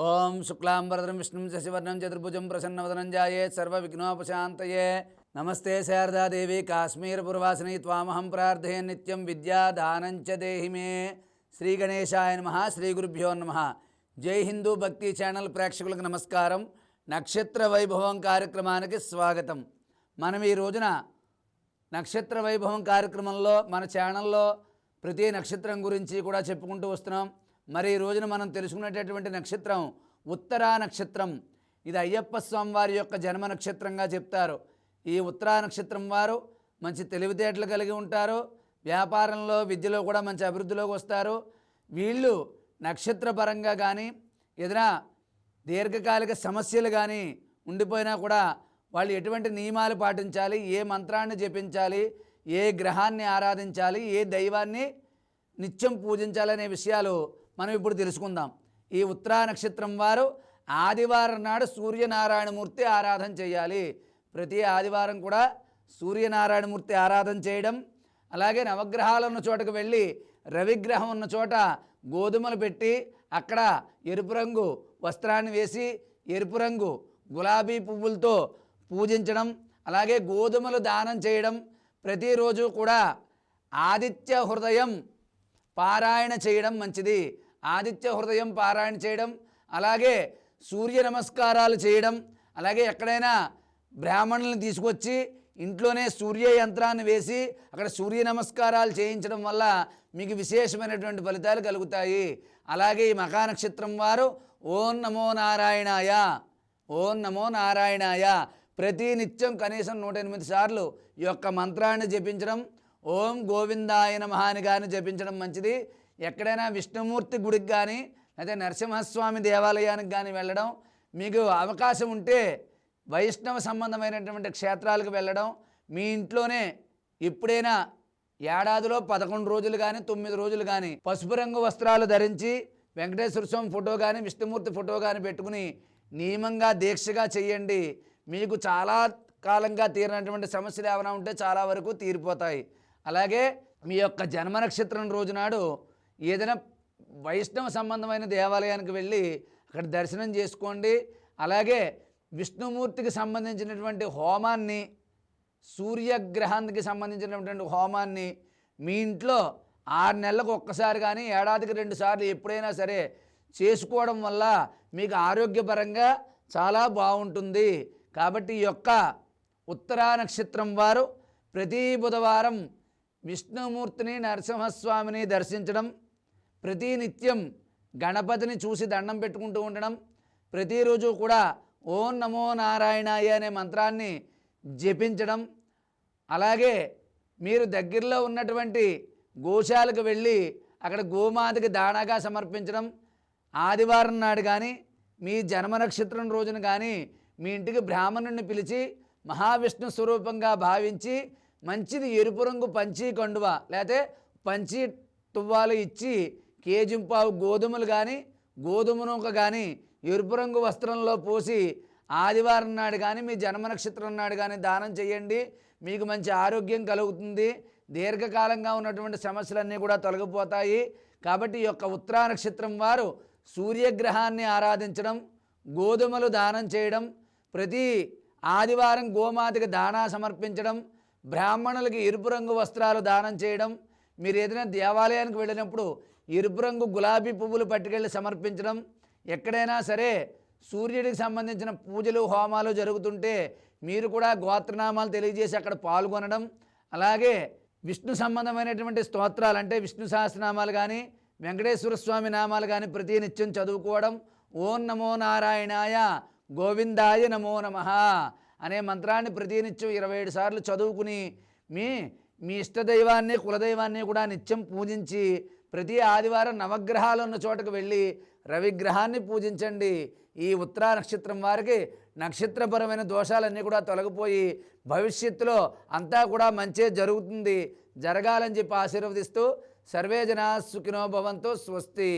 ఓం శుక్లాంబరధరం విష్ణుం శశివర్ణం చతుర్భుజం ప్రసన్నవదనం జాయే సర్వవిఘ్నోపశాంతయే. నమస్తే శారదాదేవి కాశ్మీరపురవాసిని త్వామహం ప్రార్థయే నిత్యం విద్యాదానంచ దేహి మే. శ్రీ గణేశాయ నమ శ్రీ గురుభ్యో నమ. జై హిందూ భక్తి ఛానల్ ప్రేక్షకులకు నమస్కారం. నక్షత్ర వైభవం కార్యక్రమానికి స్వాగతం. మనం ఈ రోజున నక్షత్ర వైభవం కార్యక్రమంలో మన ఛానల్లో ప్రతి నక్షత్రం గురించి కూడా చెప్పుకుంటూ వస్తున్నాం. మరి ఈ రోజున మనం తెలుసుకునేటటువంటి నక్షత్రం ఉత్తరా నక్షత్రం. ఇది అయ్యప్ప స్వామి వారి యొక్క జన్మ నక్షత్రంగా చెప్తారు. ఈ ఉత్తరా నక్షత్రం వారు మంచి తెలివితేటలు కలిగి ఉంటారు. వ్యాపారంలో విద్యలో కూడా మంచి అభివృద్ధిలోకి వస్తారు. వీళ్ళు నక్షత్రపరంగా కానీ ఏదైనా దీర్ఘకాలిక సమస్యలు కానీ ఉండిపోయినా కూడా వాళ్ళు ఎటువంటి నియమాలు పాటించాలి ఏ మంత్రాన్ని జపించాలి ఏ గ్రహాన్ని ఆరాధించాలి ఏ దైవాన్ని నిత్యం పూజించాలనే విషయాలు మనం ఇప్పుడు తెలుసుకుందాం. ఈ ఉత్తరా నక్షత్రం వారు ఆదివారం నాడు సూర్యనారాయణమూర్తి ఆరాధన చేయాలి. ప్రతి ఆదివారం కూడా సూర్యనారాయణమూర్తి ఆరాధన చేయడం. అలాగే నవగ్రహాలు ఉన్న చోటకు వెళ్ళి రవిగ్రహం ఉన్న చోట గోధుమలు పెట్టి అక్కడ ఎరుపు రంగు వస్త్రాన్ని వేసి ఎరుపు రంగు గులాబీ పువ్వులతో పూజించడం. అలాగే గోధుమలు దానం చేయడం. ప్రతిరోజు కూడా ఆదిత్య హృదయం పారాయణ చేయడం మంచిది. ఆదిత్య హృదయం పారాయణ చేయడం అలాగే సూర్య నమస్కారాలు చేయడం అలాగే ఎక్కడైనా బ్రాహ్మణులను తీసుకొచ్చి ఇంట్లోనే సూర్య యంత్రాన్ని వేసి అక్కడ సూర్య నమస్కారాలు చేయించడం వల్ల మీకు విశేషమైనటువంటి ఫలితాలు కలుగుతాయి. అలాగే ఈ మఖా నక్షత్రం వారు ఓం నమో నారాయణాయ ఓం నమో నారాయణాయ ప్రతి నిత్యం కనీసం నూట ఎనిమిది సార్లు ఈ యొక్క మంత్రాన్ని జపించడం ఓం గోవిందాయ మహాని గారిని జపించడం మంచిది. ఎక్కడైనా విష్ణుమూర్తి గుడికి కానీ లేదా నరసింహస్వామి దేవాలయానికి కానీ వెళ్ళడం మీకు అవకాశం ఉంటే వైష్ణవ సంబంధమైనటువంటి క్షేత్రాలకు వెళ్ళడం మీ ఇంట్లోనే ఎప్పుడైనా ఏడాదిలో పదకొండు రోజులు కానీ తొమ్మిది రోజులు కానీ పసుపు రంగు వస్త్రాలు ధరించి వెంకటేశ్వర స్వామి ఫోటో కానీ విష్ణుమూర్తి ఫోటో కానీ పెట్టుకుని నియమంగా దీక్షగా చేయండి. మీకు చాలా కాలంగా తీరినటువంటి సమస్యలు ఏమైనా ఉంటే చాలా వరకు తీరిపోతాయి. అలాగే మీ యొక్క జన్మ నక్షత్రం రోజునాడు ఏదైనా వైష్ణవ సంబంధమైన దేవాలయానికి వెళ్ళి అక్కడ దర్శనం చేసుకోండి. అలాగే విష్ణుమూర్తికి సంబంధించినటువంటి హోమాన్ని సూర్యగ్రహానికి సంబంధించినటువంటి హోమాన్ని మీ ఇంట్లో ఆరు నెలలకు ఒక్కసారి కానీ ఏడాదికి రెండు సార్లు ఎప్పుడైనా సరే చేసుకోవడం వల్ల మీకు ఆరోగ్యపరంగా చాలా బాగుంటుంది. కాబట్టి ఈ యొక్క ఉత్తరా నక్షత్రం వారు ప్రతి బుధవారం విష్ణుమూర్తిని నరసింహస్వామిని దర్శించడం ప్రతి నిత్యం గణపతిని చూసి దండం పెట్టుకుంటూ ఉండడం ప్రతిరోజు కూడా ఓం నమో నారాయణాయ అనే మంత్రాన్ని జపించడం అలాగే మీరు దగ్గరలో ఉన్నటువంటి గోశాలకు వెళ్ళి అక్కడ గోమాతకి దానాగా సమర్పించడం ఆదివారం నాడు కానీ మీ జన్మ నక్షత్రం రోజున కానీ మీ ఇంటికి బ్రాహ్మణుడిని పిలిచి మహావిష్ణు స్వరూపంగా భావించి మంచిది ఎరుపు రంగు పంచి కండువ లేకపోతే పంచి తువ్వాలు ఇచ్చి కేజింపావు గోధుమలు కానీ గోధుమ నూక కానీ ఎరుపు రంగు వస్త్రంలో పోసి ఆదివారం నాడు కానీ మీ జన్మ నక్షత్రం నాడు కానీ దానం చేయండి. మీకు మంచి ఆరోగ్యం కలుగుతుంది. దీర్ఘకాలంగా ఉన్నటువంటి సమస్యలన్నీ కూడా తొలగిపోతాయి. కాబట్టి ఈ యొక్క ఉత్తరా నక్షత్రం వారు సూర్యగ్రహాన్ని ఆరాధించడం గోధుమలు దానం చేయడం ప్రతి ఆదివారం గోమాతకి దానా సమర్పించడం బ్రాహ్మణులకి ఎరుపు రంగు వస్త్రాలు దానం చేయడం మీరు ఏదైనా దేవాలయానికి వెళ్ళినప్పుడు ఎరుపు రంగు గులాబీ పువ్వులు పట్టుకెళ్ళి సమర్పించడం ఎక్కడైనా సరే సూర్యుడికి సంబంధించిన పూజలు హోమాలు జరుగుతుంటే మీరు కూడా గోత్రనామాలు తెలియజేసి అక్కడ పాల్గొనడం అలాగే విష్ణు సంబంధమైనటువంటి స్తోత్రాలు అంటే విష్ణు సహస్రనామాలు కానీ వెంకటేశ్వర స్వామి నామాలు కానీ ప్రతి నిత్యం చదువుకోవడం ఓం నమో నారాయణాయ గోవిందాయ నమో నమ అనే మంత్రాన్ని ప్రతినిత్యం ఇరవై ఏడు సార్లు చదువుకుని మీ మీ ఇష్టదైవాన్ని కులదైవాన్ని కూడా నిత్యం పూజించి ప్రతి ఆదివారం నవగ్రహాలు ఉన్న చోటకు వెళ్ళి రవిగ్రహాన్ని పూజించండి. ఈ ఉత్తరా నక్షత్రం వారికి నక్షత్రపరమైన దోషాలన్నీ కూడా తొలగిపోయి భవిష్యత్తులో అంతా కూడా మంచే జరుగుతుంది. జరగాలని చెప్పి ఆశీర్వదిస్తూ సర్వే జనా సుఖినో భవంతో స్వస్తి.